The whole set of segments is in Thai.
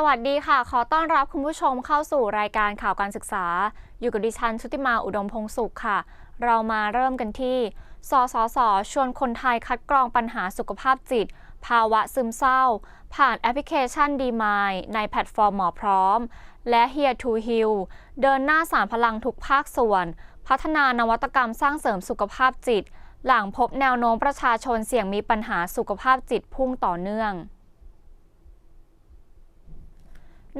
สวัสดีค่ะ ขอต้อนรับคุณผู้ชมเข้าสู่รายการข่าวการศึกษา อยู่กับดิฉันชุติมาอุดมพงสุขค่ะ เรามาเริ่มกันที่ สสส ชวนคนไทยคัดกรองปัญหาสุขภาพจิต ภาวะซึมเศร้า ผ่านแอปพลิเคชันดีมายในแพลตฟอร์มหมอพร้อม และ Here to Heal เดินหน้าสารพลังทุกภาคส่วน พัฒนานวัตกรรมสร้างเสริมสุขภาพจิต หลังพบแนวโน้มประชาชนเสี่ยงมีปัญหาสุขภาพจิตพุ่งต่อเนื่อง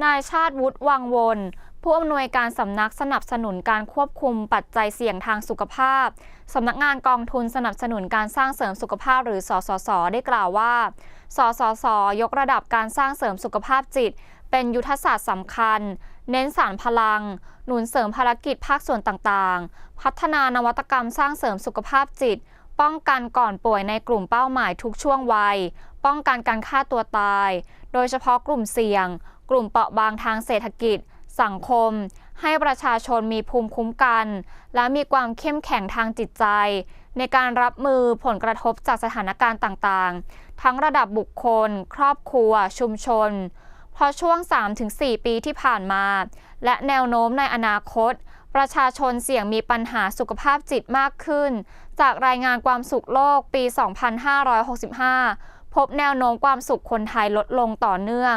นายชาติวุฒิวังวน ผู้อำนวยการสำนักสนับสนุนการควบคุมปัจจัยเสี่ยงทางสุขภาพ สำนักงานกองทุนสนับสนุนการสร้างเสริมสุขภาพหรือสสส ได้กล่าวว่า สสส ยกระดับการสร้างเสริมสุขภาพจิต เป็นยุทธศาสตร์สำคัญ เน้นสารพลัง หนุนเสริมภารกิจภาคส่วนต่างๆ พัฒนานวัตกรรมสร้างเสริมสุขภาพจิต ป้องกันก่อนป่วยในกลุ่มเป้าหมายทุกช่วงวัย ป้องกันการฆ่าตัวตาย โดยเฉพาะกลุ่มเสี่ยง กลุ่มเปราะบางทางเศรษฐกิจ สังคม ให้ประชาชนมีภูมิคุ้มกัน และมีความเข้มแข็งทางจิตใจ ในการรับมือผลกระทบจากสถานการณ์ต่างๆ ทั้งระดับบุคคล ครอบครัว ชุมชน เพราะช่วง 3-4 ปีที่ผ่านมา และแนวโน้มในอนาคตประชาชนเสี่ยงมีปัญหาสุขภาพจิตมากขึ้น จากรายงานความสุขโลกปี 2565 พบแนวโน้มความสุขคนไทยลดลงต่อเนื่อง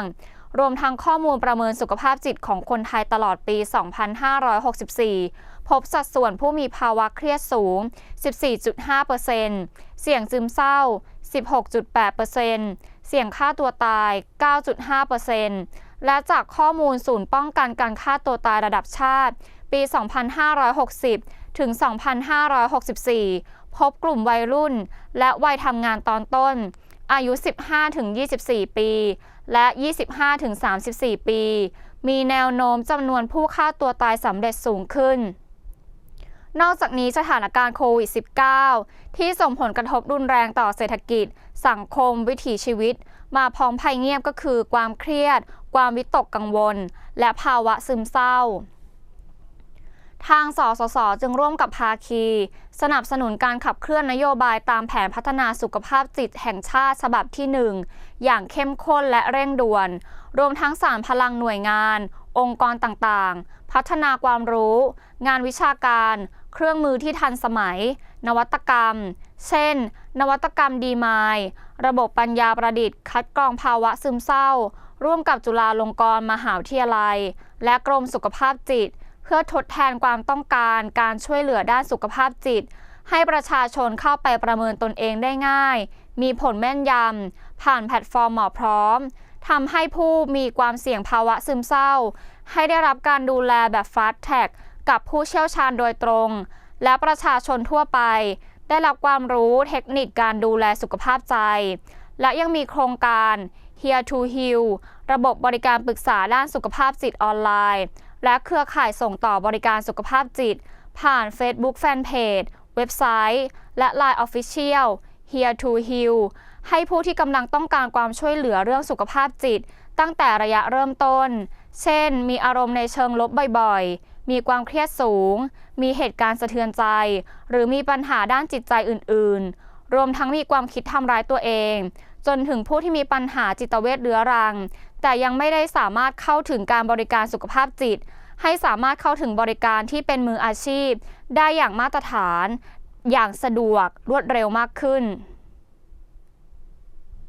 รวมทั้งข้อมูลประเมินสุขภาพจิตของคนไทยตลอดปี 2564 พบสัดส่วนผู้มีภาวะเครียดสูง 14.5%เสี่ยงซึมเศร้า 16.8%เสี่ยงฆ่าตัวตาย 9.5%และจากข้อมูลศูนย์ป้องกันการฆ่าตัวตายระดับชาติ ปี 2560 ถึง 2564 พบกลุ่มวัยรุ่น และวัยทำงานตอนต้น อายุ 15-24 ปี และ 25-34 ปี มีแนวโน้มจำนวนผู้ฆ่าตัวตายสำเร็จสูงขึ้น นอกจากนี้สถานการณ์โควิด -19 ที่ส่งผลกระทบรุนแรงต่อเศรษฐกิจ สังคม วิถีชีวิต มาพร้อมภัยเงียบก็คือ ความเครียด ความวิตกกังวล และภาวะซึมเศร้า ทางสสส จึงร่วมกับภาคี สนับสนุนการขับเคลื่อนนโยบายตามแผนพัฒนาสุขภาพจิตแห่งชาติฉบับที่ 1 อย่างเข้มข้นและเร่งด่วน รวมทั้งสารพลังหน่วยงาน องค์กรต่างๆ พัฒนาความรู้ งานวิชาการ เครื่องมือที่ทันสมัย นวัตกรรม เช่น นวัตกรรมดีมายระบบปัญญาประดิษฐ์ คัดกรองภาวะซึมเศร้า ร่วมกับจุฬาลงกรณ์มหาวิทยาลัย และกรมสุขภาพจิต เพื่อทดแทนความต้องการการช่วยเหลือด้านสุขภาพจิต ให้ประชาชนเข้าไปประเมินตนเองได้ง่าย มีผลแม่นยำ ผ่านแพลตฟอร์มหมอพร้อมทำให้ผู้มีความเสี่ยงภาวะซึมเศร้า ให้ได้รับการดูแลแบบฟาสต์แท็กกับผู้เชี่ยวชาญโดยตรง และประชาชนทั่วไป ได้รับความรู้เทคนิคการดูแลสุขภาพใจ และยังมีโครงการ Here to Heal ระบบบริการปรึกษาด้านสุขภาพจิตออนไลน์ และเครือข่ายส่งต่อบริการสุขภาพจิต ผ่าน Facebook Fanpage เว็บไซต์ และ Line Official Here to Heal ให้ผู้ที่กำลังต้องการความช่วยเหลือเรื่องสุขภาพจิต ตั้งแต่ระยะเริ่มต้น เช่น มีอารมณ์ในเชิงลบบ่อยๆ มีความเครียดสูง มีเหตุการณ์สะเทือนใจ หรือมีปัญหาด้านจิตใจอื่นๆ รวมทั้งมีความคิดทำร้ายตัวเอง จนถึงผู้ที่มีปัญหาจิตเวชเรื้อรัง แต่ยังไม่ได้สามารถเข้าถึงการบริการสุขภาพจิต ให้สามารถเข้าถึงบริการที่เป็นมืออาชีพ ได้อย่างมาตรฐาน อย่างสะดวกรวดเร็วมากขึ้น